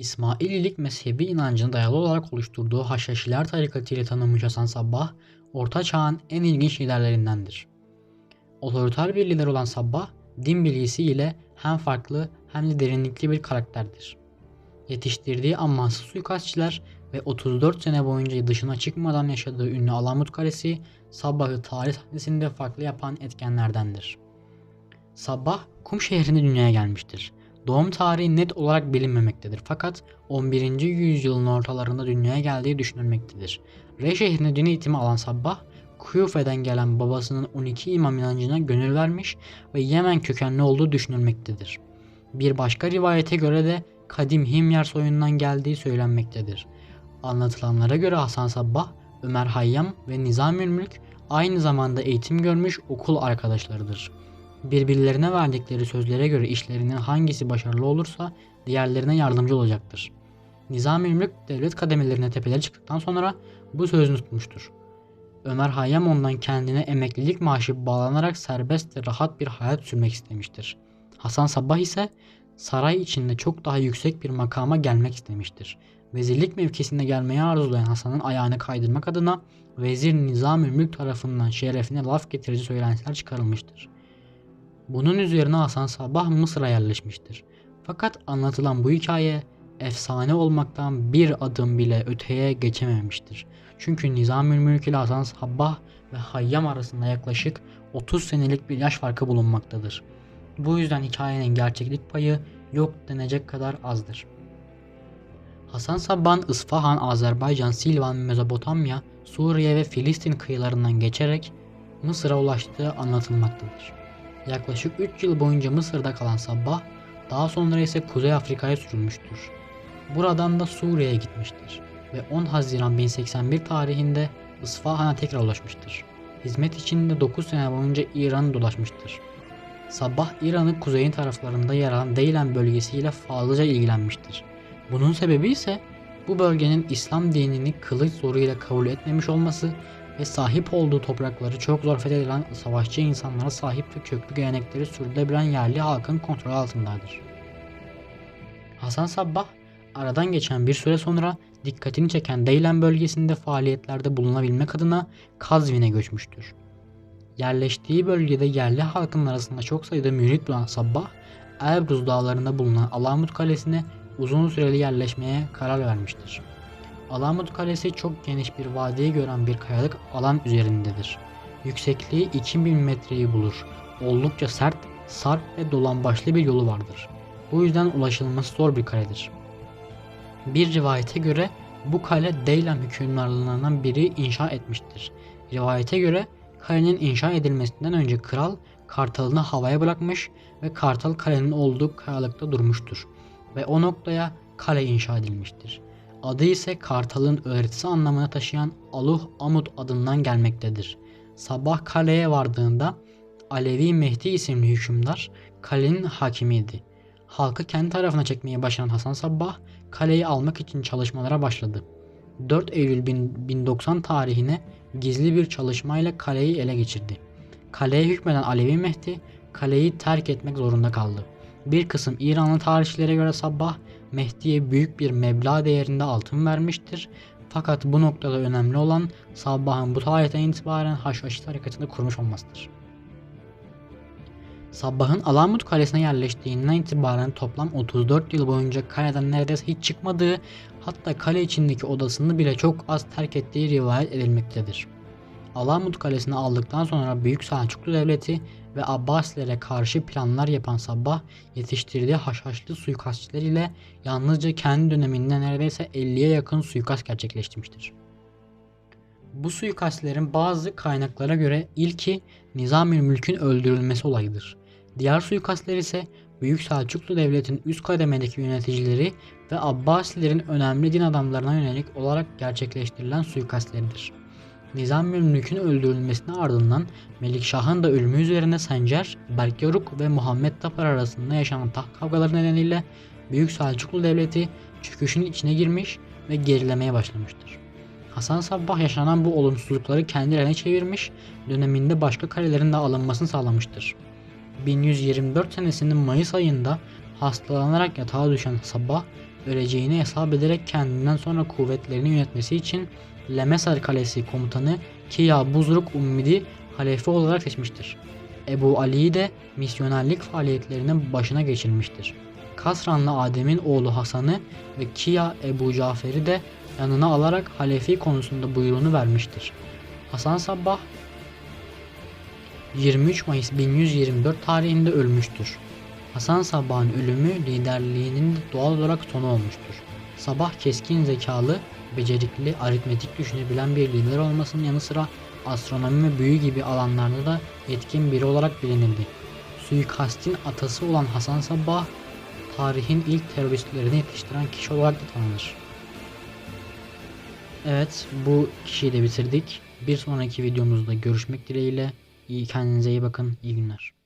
İsmaililik mezhebi inancına dayalı olarak oluşturduğu Haşhaşiler tarikatı ile tanınmış Hasan Sabbah, Orta Çağ'ın en ilginç liderlerindendir. Otoriter bir lider olan Sabbah, din bilgisi ile hem farklı hem de derinlikli bir karakterdir. Yetiştirdiği amansız suikastçiler ve 34 sene boyunca dışına çıkmadan yaşadığı ünlü Alamut Kalesi, Sabbah'ı tarih sahnesinde farklı yapan etkenlerdendir. Sabbah, Kum şehrinde dünyaya gelmiştir. Doğum tarihi net olarak bilinmemektedir fakat 11. yüzyılın ortalarında dünyaya geldiği düşünülmektedir. Re şehrinde din eğitimi alan Sabbah, Kuyufe'den gelen babasının 12 imam inancına gönül vermiş ve Yemen kökenli olduğu düşünülmektedir. Bir başka rivayete göre de kadim Himyar soyundan geldiği söylenmektedir. Anlatılanlara göre Hasan Sabbah, Ömer Hayyam ve Nizamül Mülk aynı zamanda eğitim görmüş okul arkadaşlarıdır. Birbirlerine verdikleri sözlere göre işlerinin hangisi başarılı olursa diğerlerine yardımcı olacaktır. Nizami Mülk devlet kademelerine tepelere çıktıktan sonra bu sözünü tutmuştur. Ömer Hayyam ondan kendine emeklilik maaşı bağlanarak serbest ve rahat bir hayat sürmek istemiştir. Hasan Sabbah ise saray içinde çok daha yüksek bir makama gelmek istemiştir. Vezirlik mevkisinde gelmeyi arzulayan Hasan'ın ayağını kaydırmak adına Vezir Nizami Mülk tarafından şerefine laf getirici söylentiler çıkarılmıştır. Bunun üzerine Hasan Sabbah Mısır'a yerleşmiştir. Fakat anlatılan bu hikaye efsane olmaktan bir adım bile öteye geçememiştir. Çünkü Nizamül Mülk ile Hasan Sabbah ve Hayyam arasında yaklaşık 30 senelik bir yaş farkı bulunmaktadır. Bu yüzden hikayenin gerçeklik payı yok denecek kadar azdır. Hasan Sabbah'ın İsfahan, Azerbaycan, Silvan, Mezopotamya, Suriye ve Filistin kıyılarından geçerek Mısır'a ulaştığı anlatılmaktadır. Yaklaşık 3 yıl boyunca Mısır'da kalan Sabbah, daha sonra ise Kuzey Afrika'ya sürülmüştür. Buradan da Suriye'ye gitmiştir ve 10 Haziran 1081 tarihinde İsfahan'a tekrar ulaşmıştır. Hizmet için de 9 sene boyunca İran'ı dolaşmıştır. Sabbah İran'ın kuzeyin taraflarında yer alan Deylen bölgesiyle fazlaca ilgilenmiştir. Bunun sebebi ise bu bölgenin İslam dinini kılıç zoruyla kabul etmemiş olması ve sahip olduğu toprakları çok zor fethedilen savaşçı insanlara sahip ve köklü gelenekleri sürdürebilen yerli halkın kontrolü altındadır. Hasan Sabbah aradan geçen bir süre sonra dikkatini çeken Deylen bölgesinde faaliyetlerde bulunabilmek adına Kazvin'e göçmüştür. Yerleştiği bölgede yerli halkın arasında çok sayıda mürit bulan Sabbah, Elbruz dağlarında bulunan Alamut Kalesi'ne uzun süreli yerleşmeye karar vermiştir. Alamut Kalesi çok geniş bir vadiyi gören bir kayalık alan üzerindedir. Yüksekliği 2000 metreyi bulur. Oldukça sert, sarp ve dolambaçlı bir yolu vardır. Bu yüzden ulaşılması zor bir kaledir. Bir rivayete göre bu kale Deylam hükümdarlarından biri inşa etmiştir. Rivayete göre kalenin inşa edilmesinden önce kral kartalını havaya bırakmış ve kartal kalenin olduğu kayalıkta durmuştur ve o noktaya kale inşa edilmiştir. Adı ise kartalın öğretisi anlamına taşıyan Aluh Amud adından gelmektedir. Sabah kaleye vardığında Alevi Mehdi isimli hükümdar kalenin hakimiydi. Halkı kendi tarafına çekmeye başlayan Hasan Sabbah kaleyi almak için çalışmalara başladı. 4 Eylül 1090 tarihine gizli bir çalışmayla kaleyi ele geçirdi. Kaleye hükmeden Alevi Mehdi kaleyi terk etmek zorunda kaldı. Bir kısım İranlı tarihçilere göre Sabbah Mehdi'ye büyük bir meblağ değerinde altın vermiştir. Fakat bu noktada önemli olan Sabbah'ın bu tarihten itibaren Haşhaşi tarikatını kurmuş olmasıdır. Sabbah'ın Alamut Kalesi'ne yerleştiğinden itibaren toplam 34 yıl boyunca kaleden neredeyse hiç çıkmadığı hatta kale içindeki odasını bile çok az terk ettiği rivayet edilmektedir. Alamut Kalesi'ni aldıktan sonra Büyük Selçuklu Devleti ve Abbasilere karşı planlar yapan Sabbah yetiştirdiği haşhaşlı suikastçiler ile yalnızca kendi döneminde neredeyse 50'ye yakın suikast gerçekleştirmiştir. Bu suikastlerin bazı kaynaklara göre ilki Nizami Mülk'ün öldürülmesi olayıdır. Diğer suikastler ise Büyük Selçuklu Devleti'nin üst kademedeki yöneticileri ve Abbasilerin önemli din adamlarına yönelik olarak gerçekleştirilen suikastleridir. Nizami Mülk'ün öldürülmesine ardından Melikşah'ın da ölümü üzerine Sencer, Berkyaruk ve Muhammed Tapar arasında yaşanan taht kavgaları nedeniyle Büyük Selçuklu Devleti çöküşün içine girmiş ve gerilemeye başlamıştır. Hasan Sabbah yaşanan bu olumsuzlukları kendi eline çevirmiş, döneminde başka kalelerin de alınmasını sağlamıştır. 1124 senesinin Mayıs ayında hastalanarak yatağa düşen Sabbah öleceğini hesap ederek kendinden sonra kuvvetlerini yönetmesi için Lemesar Kalesi komutanı Kiya Buzruk Ummidi halefe olarak seçmiştir. Ebu Ali'yi de misyonerlik faaliyetlerinin başına geçirmiştir. Kasranlı Adem'in oğlu Hasan'ı ve Kiya Ebu Cafer'i de yanına alarak halefi konusunda buyruğunu vermiştir. Hasan Sabbah 23 Mayıs 1124 tarihinde ölmüştür. Hasan Sabbah'ın ölümü liderliğinin doğal olarak sonu olmuştur. Sabah keskin zekalı, becerikli, aritmetik düşünebilen bir lider olmasının yanı sıra astronomi ve büyü gibi alanlarda da etkin biri olarak bilinirdi. Suikastin atası olan Hasan Sabbah, tarihin ilk teröristlerini yetiştiren kişi olarak da tanınır. Evet, bu kişiyi de bitirdik. Bir sonraki videomuzda görüşmek dileğiyle. İyi kendinize iyi bakın. İyi günler.